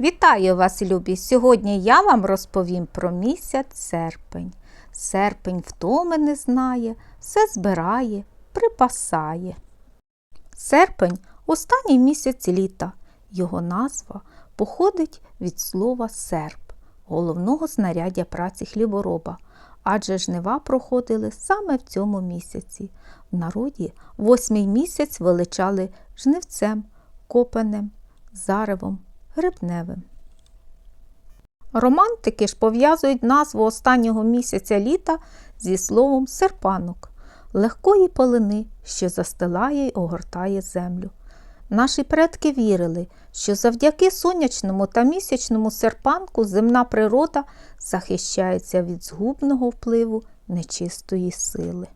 Вітаю вас, любі! Сьогодні я вам розповім про місяць серпень. Серпень втоми не знає, все збирає, припасає. Серпень останній місяць літа. Його назва походить від слова серп, головного знаряддя праці хлібороба. Адже жнива проходили саме в цьому місяці. В народі восьмий місяць величали жнивцем, копанем, заревом, грибневим. Романтики ж пов'язують назву останнього місяця літа зі словом серпанок, легкої полини, що застилає й огортає землю. Наші предки вірили, що завдяки сонячному та місячному серпанку земна природа захищається від згубного впливу нечистої сили.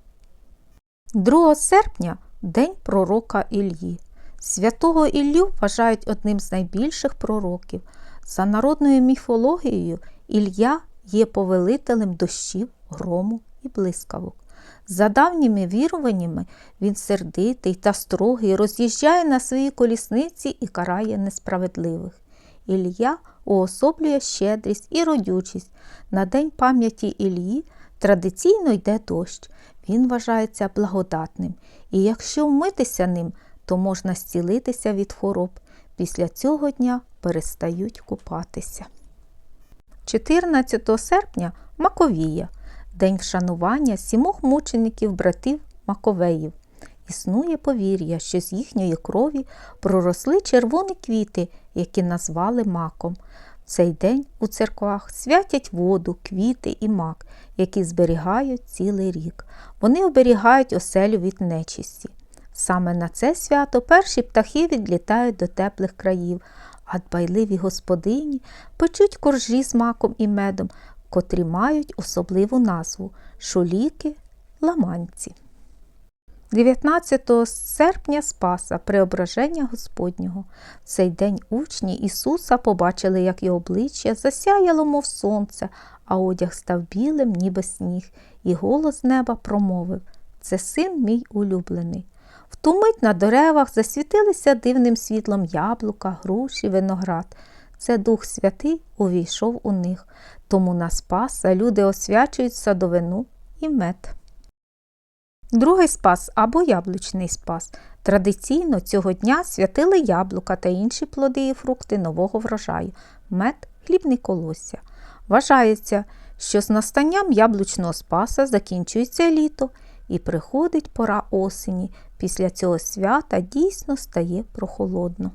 2 серпня день пророка Іллі. Святого Іллю вважають одним з найбільших пророків. За народною міфологією, Ілля є повелителем дощів, грому і блискавок. За давніми віруваннями, він сердитий та строгий, роз'їжджає на своїй колісниці і карає несправедливих. Ілля уособлює щедрість і родючість. На День пам'яті Іллі традиційно йде дощ. Він вважається благодатним, і якщо вмитися ним, то можна зцілитися від хвороб. Після цього дня перестають купатися. 14 серпня Маковія день вшанування сімох мучеників братів Маковеїв. Існує повір'я, що з їхньої крові проросли червоні квіти, які назвали маком. В цей день у церквах святять воду, квіти і мак, які зберігають цілий рік. Вони оберігають оселю від нечисті. Саме на це свято перші птахи відлітають до теплих країв, а дбайливі господині печуть коржі з маком і медом, котрі мають особливу назву шуліки ламанці. 19 серпня Спаса Преображення Господнього. В цей день учні Ісуса побачили, як його обличчя засяяло, мов сонце, а одяг став білим, ніби сніг, і голос неба промовив Це син мій улюблений. В ту мить на деревах засвітилися дивним світлом яблука, груші, виноград. Це Дух Святий увійшов у них, тому на Спаса люди освячують садовину і мед. Другий спас або яблучний спас. Традиційно цього дня святили яблука та інші плоди і фрукти нового врожаю, мед, хлібний колосся. Вважається, що з настанням яблучного спаса закінчується літо і приходить пора осені. Після цього свята дійсно стає прохолодно.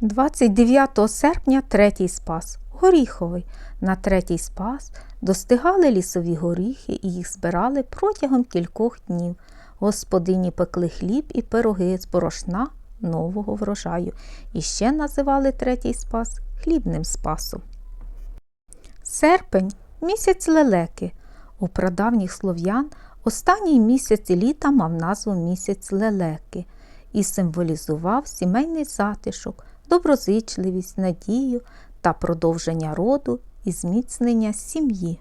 29 серпня третій спас горіховий. На третій спас достигали лісові горіхи і їх збирали протягом кількох днів. Господині пекли хліб і пироги з борошна нового врожаю і ще називали третій спас хлібним спасом. Серпень місяць лелеки. У прадавніх слов'ян останній місяць літа мав назву місяць лелеки і символізував сімейний затишок, доброзичливість, надію та продовження роду і зміцнення сім'ї.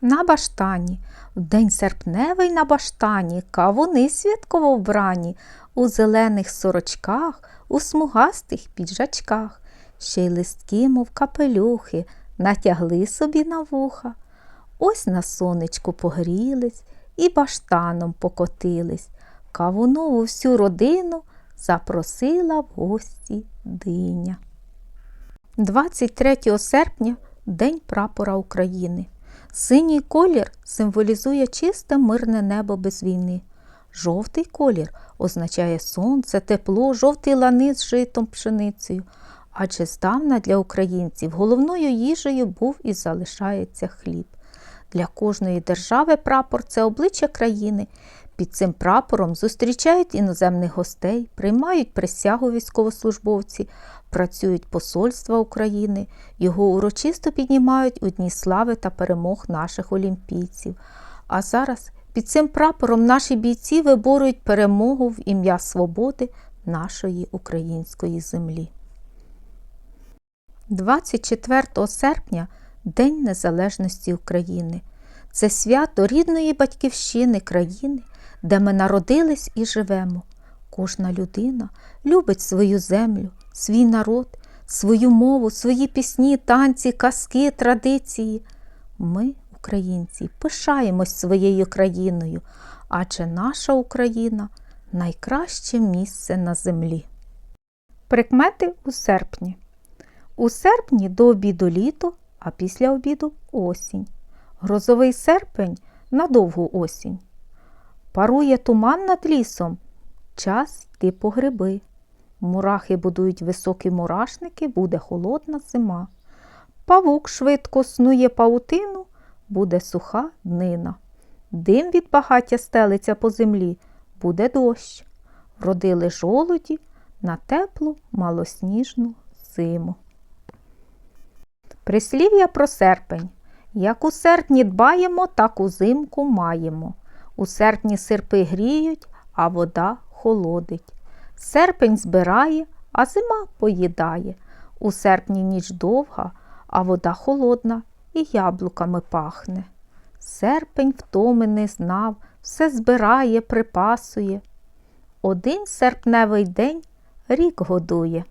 На баштані, в день серпневий на баштані, кавуни святково вбрані, у зелених сорочках, у смугастих піджачках, ще й листки, мов капелюхи, натягли собі на вуха. Ось на сонечку погрілись і баштаном покотились. Кавунову всю родину запросила в гості диня. 23 серпня День прапора України. Синій колір символізує чисте мирне небо без війни. Жовтий колір означає сонце, тепло, жовті лани з житом пшеницею. Адже здавна для українців головною їжею був і залишається хліб. Для кожної держави прапор це обличчя країни. Під цим прапором зустрічають іноземних гостей, приймають присягу військовослужбовці, працюють посольства України, його урочисто піднімають у Дні слави та перемог наших олімпійців. А зараз під цим прапором наші бійці виборюють перемогу в ім'я свободи нашої української землі. 24 серпня День Незалежності України. Це свято рідної батьківщини країни, де ми народились і живемо. Кожна людина любить свою землю, свій народ. свою мову, свої пісні, танці, казки, традиції. Ми, українці, пишаємось своєю країною, адже наша Україна найкраще місце на землі. Прикмети у серпні. У серпні до обіду літо, а після обіду осінь. Грозовий серпень на довгу осінь. Парує туман над лісом. Час йти по гриби. Мурахи будують високі мурашники, буде холодна зима. Павук швидко снує паутину, буде суха днина. Дим від багаття стелиться по землі, буде дощ. Вродили жолуді на теплу малосніжну зиму. Прислів'я про серпень. Як у серпні дбаємо, так узимку маємо. У серпні серпи гріють, а вода холодить. Серпень збирає, а зима поїдає. У серпні ніч довга, а вода холодна і яблуками пахне. Серпень втоми не знав, все збирає, припасує. Один серпневий день рік годує.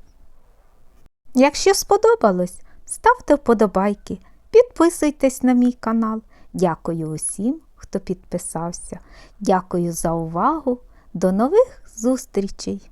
Якщо сподобалось, ставте вподобайки, підписуйтесь на мій канал. Дякую усім, хто підписався. Дякую за увагу. До нових зустрічей!